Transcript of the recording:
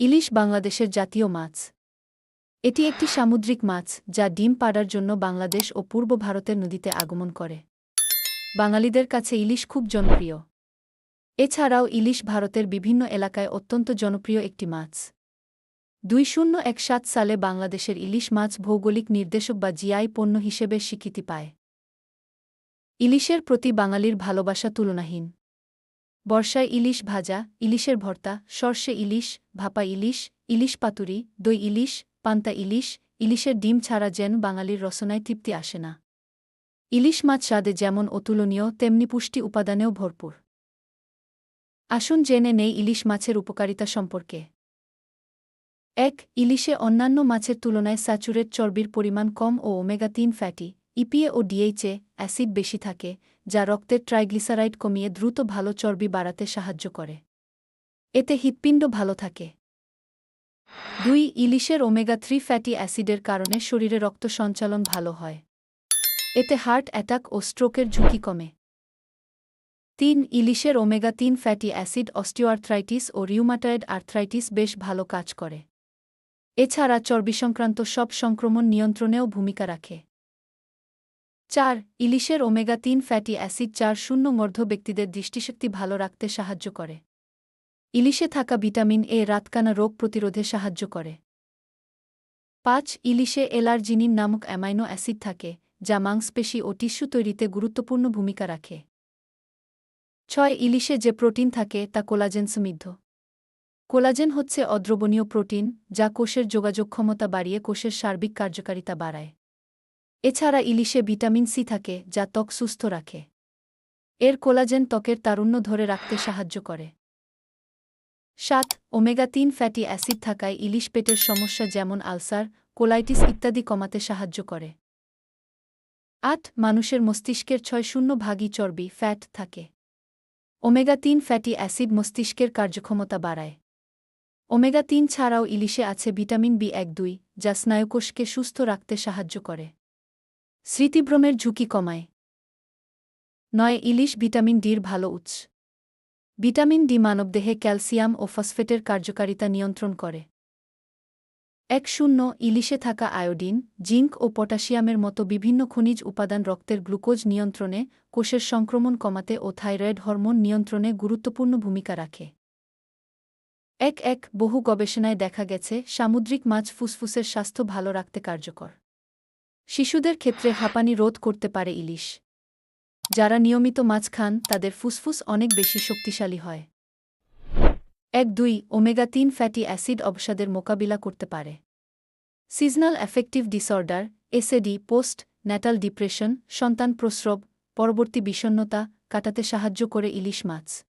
ইলিশ বাংলাদেশের জাতীয় মাছ। এটি একটি সামুদ্রিক মাছ যা ডিম পাড়ার জন্য বাংলাদেশ ও পূর্ব ভারতের নদীতে আগমন করে। বাঙালিদের কাছে ইলিশ খুব জনপ্রিয়। এছাড়াও ইলিশ ভারতের বিভিন্ন এলাকায় অত্যন্ত জনপ্রিয় একটি মাছ। দুই শূন্য এক সাত সালে বাংলাদেশের ইলিশ মাছ ভৌগোলিক নির্দেশক বা জিআই পণ্য হিসেবে স্বীকৃতি পায়। ইলিশের প্রতি বাঙালির ভালোবাসা তুলনাহীন। বর্ষায় ইলিশ ভাজা, ইলিশের ভর্তা, সর্ষে ইলিশ, ভাপা ইলিশ ইলিশ পাতুরি, দই ইলিশ, পান্তা ইলিশ, ইলিশের ডিম ছাড়া যেন বাঙালির রসনায় তৃপ্তি আসে না। ইলিশ মাছ স্বাদে যেমন অতুলনীয়, তেমনি পুষ্টি উপাদানেও ভরপুর। আসুন জেনে নেই ইলিশ মাছের উপকারিতা সম্পর্কে। এক, ইলিশে অন্যান্য মাছের তুলনায় স্যাচুরেট চর্বির পরিমাণ কম ও ওমেগা তিন ফ্যাটি। ইপিএ ও ডিএইচে অ্যাসিড বেশি থাকে, যা রক্তের ট্রাইগ্লিসারাইড কমিয়ে দ্রুত ভালো চর্বি বাড়াতে সাহায্য করে। এতে হৃৎপিণ্ড ভালো থাকে। দুই, ইলিশের ওমেগা থ্রি ফ্যাটি অ্যাসিডের কারণে শরীরে রক্ত সঞ্চালন ভালো হয়। এতে হার্ট অ্যাটাক ও স্ট্রোকের ঝুঁকি কমে। তিন, ইলিশের ওমেগা তিন ফ্যাটি অ্যাসিড অস্টিওআর্থ্রাইটিস ও রিউমাটয়েড আর্থ্রাইটিস বেশ ভালো কাজ করে। এছাড়া চর্বি সংক্রান্ত সব সংক্রমণ নিয়ন্ত্রণেও ভূমিকা রাখে। চার, ইলিশের ওমেগা তিন ফ্যাটি অ্যাসিড চার শূন্য মর্ধ ব্যক্তিদের দৃষ্টিশক্তি ভালো রাখতে সাহায্য করে। ইলিশে থাকা ভিটামিন এ রাতকানা রোগ প্রতিরোধে সাহায্য করে। পাঁচ, ইলিশে এলার্জিনিন নামক অ্যামাইনো অ্যাসিড থাকে, যা মাংসপেশি ও টিস্যু তৈরিতে গুরুত্বপূর্ণ ভূমিকা রাখে। ছয়, ইলিশে যে প্রোটিন থাকে তা কোলাজেন সমৃদ্ধ। কোলাজেন হচ্ছে অদ্রবণীয় প্রোটিন, যা কোষের যোগাযোগ ক্ষমতা বাড়িয়ে কোষের সার্বিক কার্যকারিতা বাড়ায়। এছাড়া ইলিশে ভিটামিন সি থাকে, যা ত্বক সুস্থ রাখে। এর কোলাজেন ত্বকের তারুণ্য ধরে রাখতে সাহায্য করে। সাত, ওমেগা তিন ফ্যাটি অ্যাসিড থাকায় ইলিশ পেটের সমস্যা যেমন আলসার, কোলাইটিস ইত্যাদি কমাতে সাহায্য করে। আট, মানুষের মস্তিষ্কের ছয় শূন্য ভাগই চর্বি, ফ্যাট থাকে। ওমেগা তিন ফ্যাটি অ্যাসিড মস্তিষ্কের কার্যক্ষমতা বাড়ায়। ওমেগা তিন ছাড়াও ইলিশে আছে ভিটামিন বি এক দুই, যা স্নায়ুকোষকে সুস্থ রাখতে সাহায্য করে। স্মৃতিভ্রমের ঝুঁকি কমায়। নয়, ইলিশ ভিটামিন ডির ভালো উৎস। ভিটামিন ডি মানবদেহে ক্যালসিয়াম ও ফসফেটের কার্যকারিতা নিয়ন্ত্রণ করে। এক, শূন্য, ইলিশে থাকা আয়োডিন, জিঙ্ক ও পটাশিয়ামের মতো বিভিন্ন খনিজ উপাদান রক্তের গ্লুকোজ নিয়ন্ত্রণে কোষের সংক্রমণ কমাতে ও থাইরয়েড হরমোন নিয়ন্ত্রণে গুরুত্বপূর্ণ ভূমিকা রাখে। এক এক, বহু গবেষণায় দেখা গেছে সামুদ্রিক মাছ ফুসফুসের স্বাস্থ্য ভালো রাখতে কার্যকর। শিশুদের ক্ষেত্রে হাঁপানি রোধ করতে পারে ইলিশ। যারা নিয়মিত মাছ খান, তাদের ফুসফুস অনেক বেশি শক্তিশালী হয়। এক দুই ওমেগা তিন ফ্যাটি অ্যাসিড অবসাদের মোকাবিলা করতে পারে। Seasonal affective disorder, SAD, post natal depression, সন্তান প্রস্রব, পরবর্তী বিষণ্নতা কাটাতে সাহায্য করে ইলিশ মাছ।